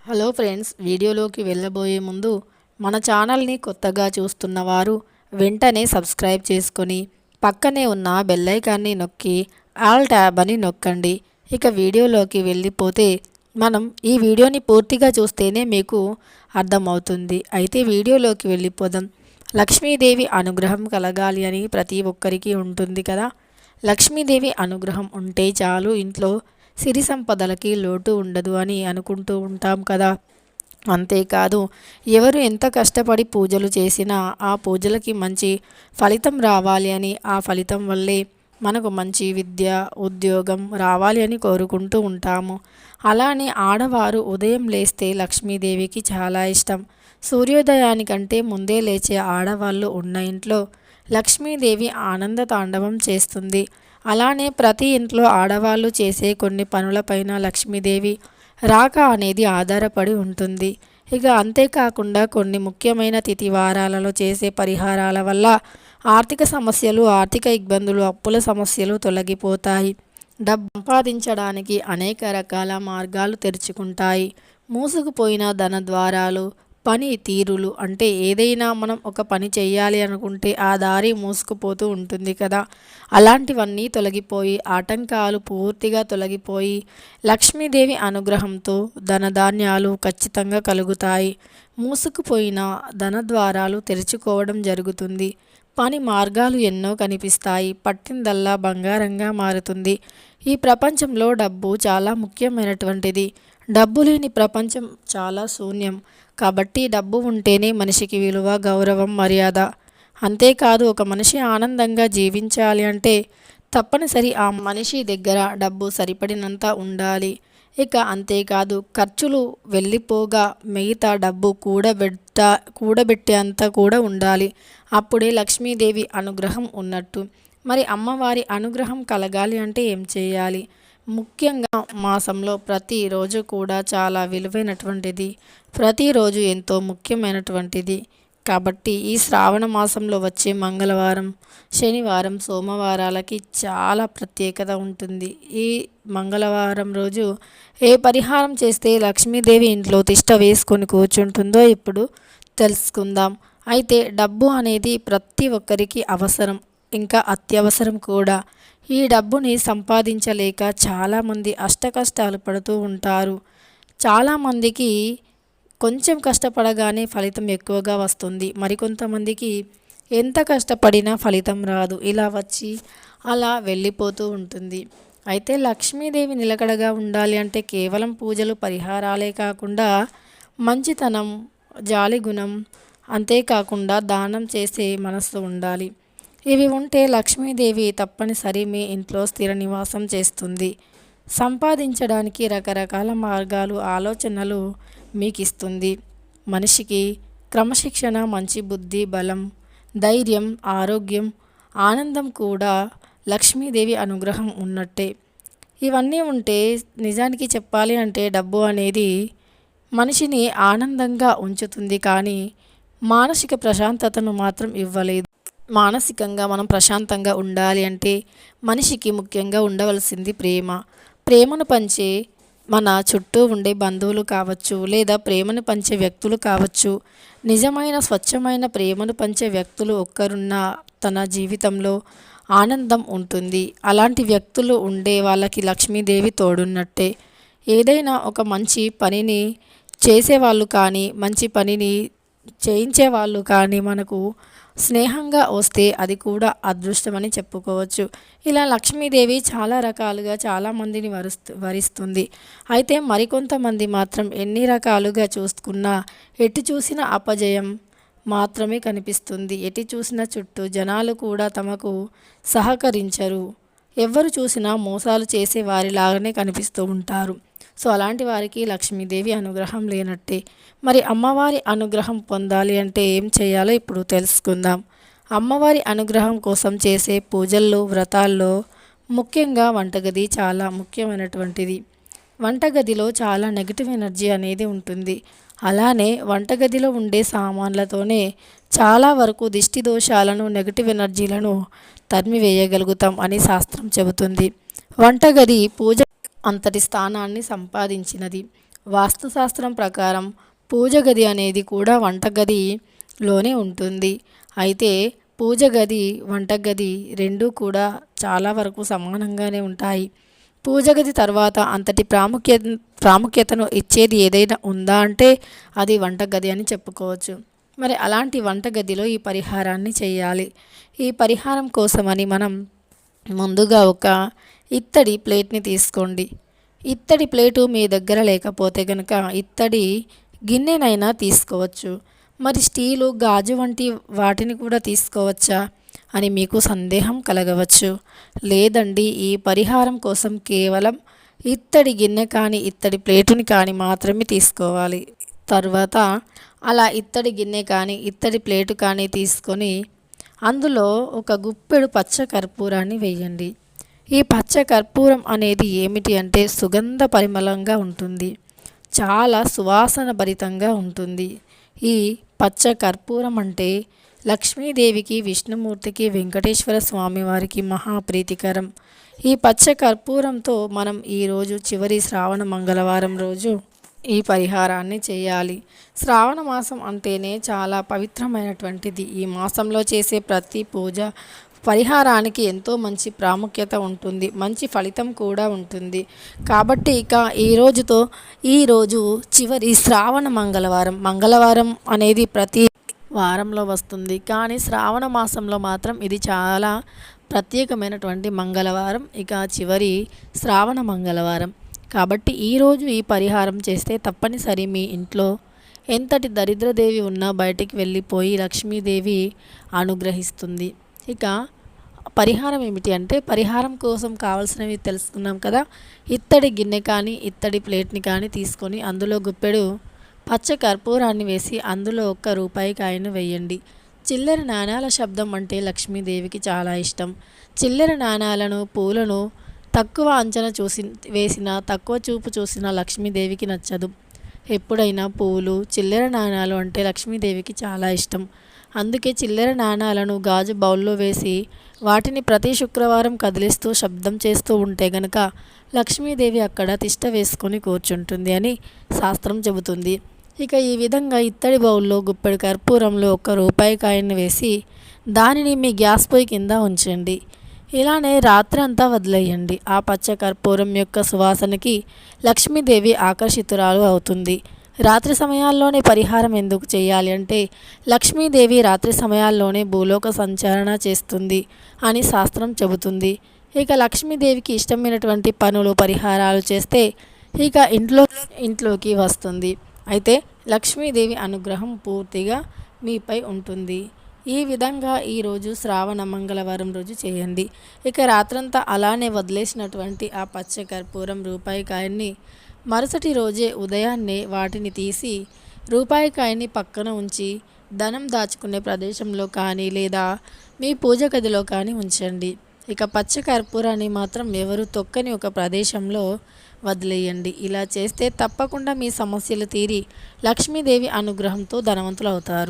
Hello friends వీడియోలోకి వెళ్ళబోయే ముందు మన ఛానల్ని కొత్తగా చూస్తున్న వారు వెంటనే సబ్స్క్రైబ్ చేసుకొని పక్కనే ఉన్న బెల్లైకాన్ని నొక్కి ఆల్ ట్యాబ్ అని నొక్కండి. ఇక వీడియోలోకి వెళ్ళిపోతే మనం ఈ వీడియోని పూర్తిగా చూస్తేనే మీకు అర్థమవుతుంది. అయితే వీడియోలోకి వెళ్ళిపోదాం. లక్ష్మీదేవి అనుగ్రహం కలగాలి అని ప్రతి ఒక్కరికి ఉంటుంది కదా? లక్ష్మీదేవి అనుగ్రహం ఉంటే చాలు ఇంట్లో సిరి సంపదలకి లోటు ఉండదు అని అనుకుంటూ ఉంటాం కదా. అంతేకాదు ఎవరు ఎంత కష్టపడి పూజలు చేసినా ఆ పూజలకి మంచి ఫలితం రావాలి అని ఆ ఫలితం వల్లే మనకు మంచి విద్య ఉద్యోగం రావాలి అని కోరుకుంటూ ఉంటాము. అలానే ఆడవారు ఉదయం లేస్తే లక్ష్మీదేవికి చాలా ఇష్టం. సూర్యోదయానికంటే ముందే లేచే ఆడవాళ్ళు ఉన్న ఇంట్లో లక్ష్మీదేవి ఆనంద తాండవం చేస్తుంది. అలానే ప్రతి ఇంట్లో ఆడవాళ్ళు చేసే కొన్ని పనులపైన లక్ష్మీదేవి రాక అనేది ఆధారపడి ఉంటుంది. ఇక అంతేకాకుండా కొన్ని ముఖ్యమైన తిథి వారాలలో చేసే పరిహారాల వల్ల ఆర్థిక సమస్యలు ఆర్థిక ఇబ్బందులు అప్పుల సమస్యలు తొలగిపోతాయి. డబ్బు సంపాదించడానికి అనేక రకాల మార్గాలు తెరుచుకుంటాయి. మూసుకుపోయిన ధన ద్వారాలు పని తీరులు అంటే ఏదైనా మనం ఒక పని చేయాలి అనుకుంటే ఆ దారి మూసుకుపోతూ ఉంటుంది కదా. అలాంటివన్నీ తొలగిపోయి ఆటంకాలు పూర్తిగా తొలగిపోయి లక్ష్మీదేవి అనుగ్రహంతో ధనధాన్యాలు ఖచ్చితంగా కలుగుతాయి. మూసుకుపోయిన ధన ద్వారాలు తెరుచుకోవడం జరుగుతుంది. పని మార్గాలు ఎన్నో కనిపిస్తాయి. పట్టిందల్లా బంగారంగా మారుతుంది. ఈ ప్రపంచంలో డబ్బు చాలా ముఖ్యమైనటువంటిది. డబ్బు లేని ప్రపంచం చాలా శూన్యం. కాబట్టి డబ్బు ఉంటేనే మనిషికి విలువ గౌరవం మర్యాద. అంతేకాదు ఒక మనిషి ఆనందంగా జీవించాలి అంటే తప్పనిసరి ఆ మనిషి దగ్గర డబ్బు సరిపడినంత ఉండాలి. ఇక అంతేకాదు ఖర్చులు వెళ్ళిపోగా మిగతా డబ్బు కూడబెట్ట కూడబెట్టేంత కూడా ఉండాలి. అప్పుడే లక్ష్మీదేవి అనుగ్రహం ఉన్నట్టు. మరి అమ్మవారి అనుగ్రహం కలగాలి అంటే ఏం చేయాలి? ముఖ్యంగా మాసంలో ప్రతిరోజు కూడా చాలా విలువైనటువంటిది ప్రతిరోజు ఎంతో ముఖ్యమైనటువంటిది. కాబట్టి ఈ శ్రావణ మాసంలో వచ్చే మంగళవారం శనివారం సోమవారాలకి చాలా ప్రత్యేకత ఉంటుంది. ఈ మంగళవారం రోజు ఏ పరిహారం చేస్తే లక్ష్మీదేవి ఇంట్లో తిష్ట వేసుకొని కూర్చుంటుందో ఇప్పుడు తెలుసుకుందాం. అయితే డబ్బు అనేది ప్రతి ఒక్కరికి అవసరం. ఇంకా అత్యవసరం కూడా. ఈ డబ్బుని సంపాదించలేక చాలామంది అష్టకష్టాలు పడుతూ ఉంటారు. చాలామందికి కొంచెం కష్టపడగానే ఫలితం ఎక్కువగా వస్తుంది. మరికొంతమందికి ఎంత కష్టపడినా ఫలితం రాదు. ఇలా వచ్చి అలా వెళ్ళిపోతూ ఉంటుంది. అయితే లక్ష్మీదేవి నిలకడగా ఉండాలి అంటే కేవలం పూజలు పరిహారాలే కాకుండా మంచితనం జాలి గుణం అంతేకాకుండా దానం చేసే మనస్సు ఉండాలి. ఇవి ఉంటే లక్ష్మీదేవి తప్పనిసరి మీ ఇంట్లో స్థిర నివాసం చేస్తుంది. సంపాదించడానికి రకరకాల మార్గాలు ఆలోచనలు మీకు ఇస్తుంది మనిషికి క్రమశిక్షణ మంచి బుద్ధి బలం ధైర్యం ఆరోగ్యం ఆనందం కూడా లక్ష్మీదేవి అనుగ్రహం ఉన్నట్టే. ఇవన్నీ ఉంటే నిజానికి చెప్పాలి అంటే డబ్బు అనేది మనిషిని ఆనందంగా ఉంచుతుంది కానీ మానసిక ప్రశాంతతను మాత్రం ఇవ్వలేదు. మానసికంగా మనం ప్రశాంతంగా ఉండాలి అంటే మనిషికి ముఖ్యంగా ఉండవలసింది ప్రేమ. ప్రేమను పంచే మన చుట్టూ ఉండే బంధువులు కావచ్చు లేదా ప్రేమను పంచే వ్యక్తులు కావచ్చు నిజమైన స్వచ్ఛమైన ప్రేమను పంచే వ్యక్తులు ఒక్కరున్న తన జీవితంలో ఆనందం ఉంటుంది. అలాంటి వ్యక్తులు ఉండే వాళ్ళకి లక్ష్మీదేవి తోడున్నట్టే. ఏదైనా ఒక మంచి పనిని చేసేవాళ్ళు కానీ మంచి పనిని చేయించే వాళ్ళు కానీ మనకు స్నేహంగా వస్తే అది కూడా అదృష్టమని చెప్పుకోవచ్చు. ఇలా లక్ష్మీదేవి చాలా రకాలుగా చాలామందిని వరుస్తు వరిస్తుంది. అయితే మరికొంతమంది మాత్రం ఎన్ని రకాలుగా చూసుకున్నా ఎటు చూసిన అపజయం మాత్రమే కనిపిస్తుంది. ఎటు చూసిన చుట్టూ జనాలు కూడా తమకు సహకరించరు. ఎవరు చూసినా మోసాలు చేసే వారిలాగానే కనిపిస్తూ ఉంటారు. సో అలాంటి వారికి లక్ష్మీదేవి అనుగ్రహం లేనట్టే. మరి అమ్మవారి అనుగ్రహం పొందాలి అంటే ఏం చేయాలో ఇప్పుడు తెలుసుకుందాం. అమ్మవారి అనుగ్రహం కోసం చేసే పూజల్లో వ్రతాల్లో ముఖ్యంగా వంటగది చాలా ముఖ్యమైనటువంటిది. వంటగదిలో చాలా నెగిటివ్ ఎనర్జీ అనేది ఉంటుంది. అలానే వంటగదిలో ఉండే సామాన్లతోనే చాలా వరకు దిష్టి దోషాలను నెగిటివ్ ఎనర్జీలను తరిమివేయగలుగుతాం అని శాస్త్రం చెబుతుంది. వంటగది పూజ అంతటి స్థానాన్ని సంపాదించినది. వాస్తుశాస్త్రం ప్రకారం పూజ గది అనేది కూడా వంటగదిలోనే ఉంటుంది. అయితే పూజ గది వంటగది రెండూ కూడా చాలా వరకు సమానంగానే ఉంటాయి. పూజ గది తర్వాత అంతటి ప్రాముఖ్యత ప్రాముఖ్యతను ఇచ్చేది ఏదైనా ఉందా అంటే అది వంటగది అని చెప్పుకోవచ్చు. మరి అలాంటి వంటగదిలో ఈ పరిహారాన్ని చేయాలి. ఈ పరిహారం కోసమని మనం ముందుగా ఒక ఇత్తడి ప్లేట్ని తీసుకోండి. ఇత్తడి ప్లేటు మీ దగ్గర లేకపోతే కనుక ఇత్తడి గిన్నెనైనా తీసుకోవచ్చు. మరి స్టీలు గాజు వంటి వాటిని కూడా తీసుకోవచ్చా? అని మీకు సందేహం కలగవచ్చు. లేదండి ఈ పరిహారం కోసం కేవలం ఇత్తడి గిన్నె కానీ ఇత్తడి ప్లేటుని కానీ మాత్రమే తీసుకోవాలి. తర్వాత అలా ఇత్తడి గిన్నె కానీ ఇత్తడి ప్లేటు కానీ తీసుకొని అందులో ఒక గుప్పెడు పచ్చ కర్పూరాన్ని వేయండి. ఈ పచ్చ కర్పూరం అనేది ఏమిటి అంటే సుగంధ పరిమళంగా ఉంటుంది. చాలా సువాసన భరితంగా ఉంటుంది. ఈ పచ్చ కర్పూరం అంటే లక్ష్మీదేవికి విష్ణుమూర్తికి వెంకటేశ్వర స్వామివారికి మహాప్రీతికరం. ఈ పచ్చ కర్పూరంతో మనం ఈరోజు చివరి శ్రావణ మంగళవారం రోజు ఈ పరిహారాన్ని చేయాలి. శ్రావణ మాసం అంటేనే చాలా పవిత్రమైనటువంటిది. ఈ మాసంలో చేసే ప్రతి పూజ పరిహారానికి ఎంతో మంచి ప్రాముఖ్యత ఉంటుంది. మంచి ఫలితం కూడా ఉంటుంది. కాబట్టి ఇక ఈ రోజుతో ఈరోజు చివరి శ్రావణ మంగళవారం. మంగళవారం అనేది ప్రతి వారంలో వస్తుంది. కానీ శ్రావణ మాసంలో మాత్రం ఇది చాలా ప్రత్యేకమైనటువంటి మంగళవారం. ఇక చివరి శ్రావణ మంగళవారం. కాబట్టి ఈరోజు ఈ పరిహారం చేస్తే తప్పనిసరి మీ ఇంట్లో ఎంతటి దరిద్రదేవి ఉన్నా బయటికి వెళ్ళిపోయి లక్ష్మీదేవి అనుగ్రహిస్తుంది. ఇక పరిహారం ఏమిటి అంటే పరిహారం కోసం కావాల్సినవి తెలుసుకున్నాం కదా. ఇత్తడి గిన్నె కానీ ఇత్తడి ప్లేట్ని కానీ తీసుకొని అందులో గుప్పెడు పచ్చ కర్పూరాన్ని వేసి అందులో ఒక్క రూపాయి కాయను వేయండి. చిల్లర నాణాల శబ్దం అంటే లక్ష్మీదేవికి చాలా ఇష్టం. చిల్లర నాణాలను పూలను తక్కువ అంచనా చూసి వేసిన తక్కువ చూపు చూసిన లక్ష్మీదేవికి నచ్చదు. ఎప్పుడైనా పూలు చిల్లర నాణాలు అంటే లక్ష్మీదేవికి చాలా ఇష్టం. అందుకే చిల్లర నాణాలను గాజు బౌల్లో వేసి వాటిని ప్రతి శుక్రవారం కదిలిస్తూ శబ్దం చేస్తూ ఉంటే గనక లక్ష్మీదేవి అక్కడ తిష్ట వేసుకొని కూర్చుంటుంది అని శాస్త్రం చెబుతుంది. ఇక ఈ విధంగా ఇత్తడి బౌల్లో గుప్పెడు కర్పూరంలో ఒక్క రూపాయి కాయన్ని వేసి దానిని మీ గ్యాస్ పొయ్యి కింద ఉంచండి. ఇలానే రాత్రి అంతా వదిలేయండి. ఆ పచ్చ కర్పూరం యొక్క సువాసనకి లక్ష్మీదేవి ఆకర్షితురాలు అవుతుంది. రాత్రి సమయాల్లోనే పరిహారం ఎందుకు చేయాలి అంటే లక్ష్మీదేవి రాత్రి సమయాల్లోనే భూలోక సంచారణ చేస్తుంది అని శాస్త్రం చెబుతుంది. ఇక లక్ష్మీదేవికి ఇష్టమైనటువంటి పనులు పరిహారాలు చేస్తే ఇక ఇంట్లో ఇంట్లోకి వస్తుంది. అయితే లక్ష్మీదేవి అనుగ్రహం పూర్తిగా మీపై ఉంటుంది. ఈ విధంగా ఈరోజు శ్రావణ మంగళవారం రోజు చేయండి. ఇక రాత్రంతా అలానే వదిలేసినటువంటి ఆ పచ్చ కర్పూరం రూపాయి కాయన్ని మరుసటి రోజే ఉదయాన్నే వాటిని తీసి రూపాయి కాయని పక్కన ఉంచి ధనం దాచుకునే ప్రదేశంలో కానీ లేదా మీ పూజ గదిలో కానీ ఉంచండి. ఇక పచ్చ కర్పూరాన్ని మాత్రం ఎవరు తొక్కని ఒక ప్రదేశంలో వదిలేయండి. ఇలా చేస్తే తప్పకుండా మీ సమస్యలు తీరి లక్ష్మీదేవి అనుగ్రహంతో ధనవంతులు అవుతారు.